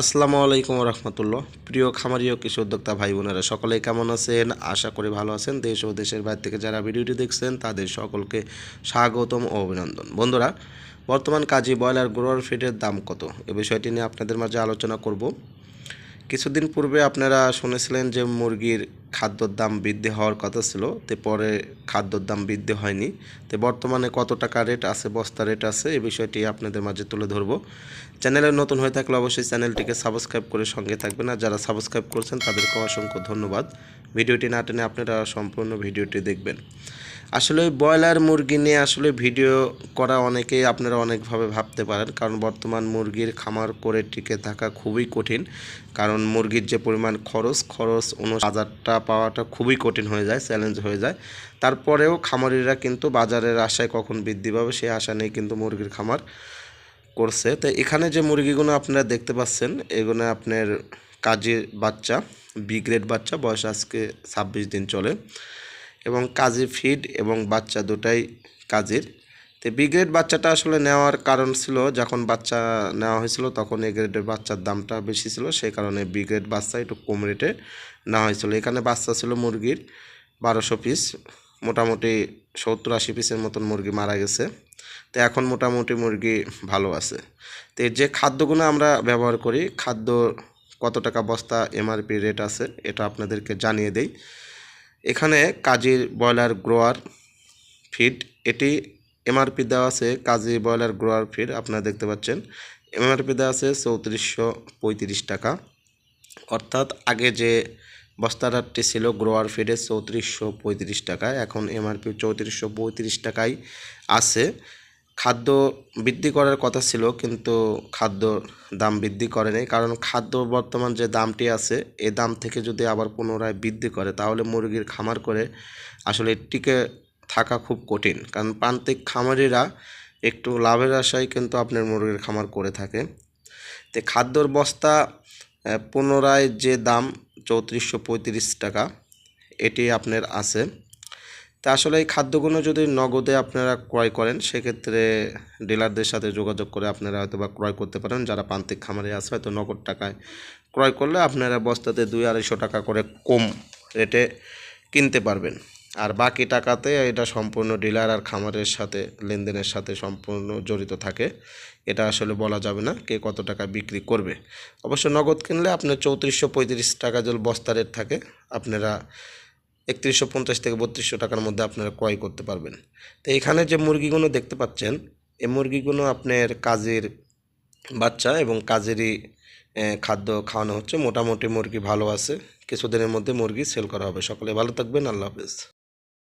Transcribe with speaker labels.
Speaker 1: আসসালামু আলাইকুম রহমতুল্লাহ প্রিয় খামারি ও কৃষি উদ্যোক্তা ভাই বোনেরা সকলেই কেমন আছেন? আশা করি ভালো আছেন। দেশ ও দেশের বাইরে থেকে যারা ভিডিওটি দেখছেন, তাদের সকলকে স্বাগতম ও অভিনন্দন। বন্ধুরা, বর্তমান কাজী ব্রয়লার গ্রোয়ার ফিডের দাম কত? এ বিষয়টি নিয়ে আপনাদের মাঝে আলোচনা করব। কিছুদিন পূর্বে আপনারা শুনেছিলেন যে মুরগির খাদ্যর দাম বৃদ্ধি হওয়ার কথা ছিল, তে পরে খাদ্যর দাম বৃদ্ধি হয়নি। তো বর্তমানে কত টাকা রেট আছে, বস্তা রেট আছে, এই বিষয়টি আপনাদের মাঝে তুলে ধরবো। চ্যানেলে নতুন হয়ে থাকলে অবশ্যই চ্যানেলটিকে সাবস্ক্রাইব করে সঙ্গে থাকবেন, আর যারা সাবস্ক্রাইব করছেন তাদেরকে অসংখ্য ধন্যবাদ। ভিডিওটি না টেনে আপনারা সম্পূর্ণ ভিডিওটি দেখবেন। আসলে ব্রয়লার মুরগি নিয়ে আসলে ভিডিও করা অনেকেই আপনারা অনেকভাবে ভাবতে পারেন, কারণ বর্তমান মুরগির খামার করে টিকে থাকা খুবই কঠিন। কারণ মুরগির যে পরিমাণ খরচ খরচ অনু বাজারটা পাওয়াটা খুবই কঠিন হয়ে যায় চ্যালেঞ্জ হয়ে যায়। তারপরেও খামারিরা কিন্তু বাজারের আশায় কখন বৃদ্ধি পাবে, সেই আশা নেই কিন্তু মুরগির খামার করছে। তো এখানে যে মুরগিগুলো আপনারা দেখতে পাচ্ছেন, এগুলো আপনার কাজের বাচ্চা বি গ্রেড বাচ্চা, বয়স আজকে ছাব্বিশ দিন চলে। এবং কাজী ফিড এবং বাচ্চা দুটাই কাজের। তো বি গ্রেড বাচ্চাটা আসলে নেওয়ার কারণ ছিল, যখন বাচ্চা নেওয়া হয়েছিল তখন এ গ্রেডের বাচ্চার দামটা বেশি ছিল, সেই কারণে বি গ্রেড বাচ্চা একটু কম রেটে নেওয়া হয়েছিল। এখানে বাচ্চা ছিল মুরগির বারোশো পিস মোটামুটি সত্তর আশি পিসের মতন মুরগি মারা গেছে। তো এখন মোটামুটি মুরগি ভালো আছে। তো যে খাদ্যগুলো আমরা ব্যবহার করি, খাদ্য কত টাকা বস্তা এমআরপি রেট আছে, এটা আপনাদেরকে জানিয়ে দেই। এখানে কাজীর ব্রয়লার গ্রোয়ার ফিড, এটি এমআরপি দেওয়া আছে, কাজী ব্রয়লার গ্রোয়ার ফিড, আপনারা দেখতে পাচ্ছেন। এমআরপি দেওয়া আছে চৌত্রিশশো পঁয়ত্রিশ টাকা। অর্থাৎ আগে যে বস্তাটি ছিল, গ্রোয়ার ফিডে চৌত্রিশশো পঁয়ত্রিশ টাকা, এখন এমআরপি চৌত্রিশশো পঁয়ত্রিশ টাকায় আছে। খাদ্য বৃদ্ধি করার কথা ছিল, কিন্তু খাদ্য দাম বৃদ্ধি করে নাই। কারণ খাদ্য বর্তমান যে দামটি আছে, এ দাম থেকে যদি আবার পুনরায় বৃদ্ধি করে, তাহলে মুরগির খামার করে আসলে টিকে থাকা খুব কঠিন। কারণ প্রান্তিক খামারিরা একটু লাভের আশায় কিন্তু আপনার মুরগির খামার করে থাকে। তো খাদ্যর বস্তা পুনরায় যে দাম চৌত্রিশশো পঁয়ত্রিশ টাকা, এটি আপনার আছে। তা আসলে এই খাদ্যগুলো যদি নগদে আপনারা ক্রয় করেন, সেক্ষেত্রে ডিলারদের সাথে যোগাযোগ করে আপনারা হয়তো বা ক্রয় করতে পারেন। যারা প্রান্তিক খামারে আছে, হয়তো নগদ টাকায় ক্রয় করলে আপনারা বস্তাতে দুই আড়াইশো টাকা করে কম রেটে কিনতে পারবেন। আর বাকি টাকাতে এটা সম্পূর্ণ ডিলার আর খামারের সাথে, লেনদেনের সাথে সম্পূর্ণ জড়িত থাকে। এটা আসলে বলা যাবে না কে কত টাকা বিক্রি করবে। অবশ্য নগদ কিনলে আপনার চৌত্রিশশো পঁয়ত্রিশ টাকা যদি বস্তা রেট থাকে, আপনারা একত্রিশশো পঞ্চাশ থেকে বত্রিশশো টাকার মধ্যে আপনারা ক্রয় করতে পারবেন। তো এখানে যে মুরগিগুলো দেখতে পাচ্ছেন, এই মুরগিগুলো আপনার কাজের বাচ্চা এবং কাজেরই খাদ্য খাওয়ানো হচ্ছে। মোটামুটি মুরগি ভালো আছে। কিছুদিনের মধ্যে মুরগি সেল করা হবে। সকলে ভালো থাকবেন। আল্লাহ হাফেজ।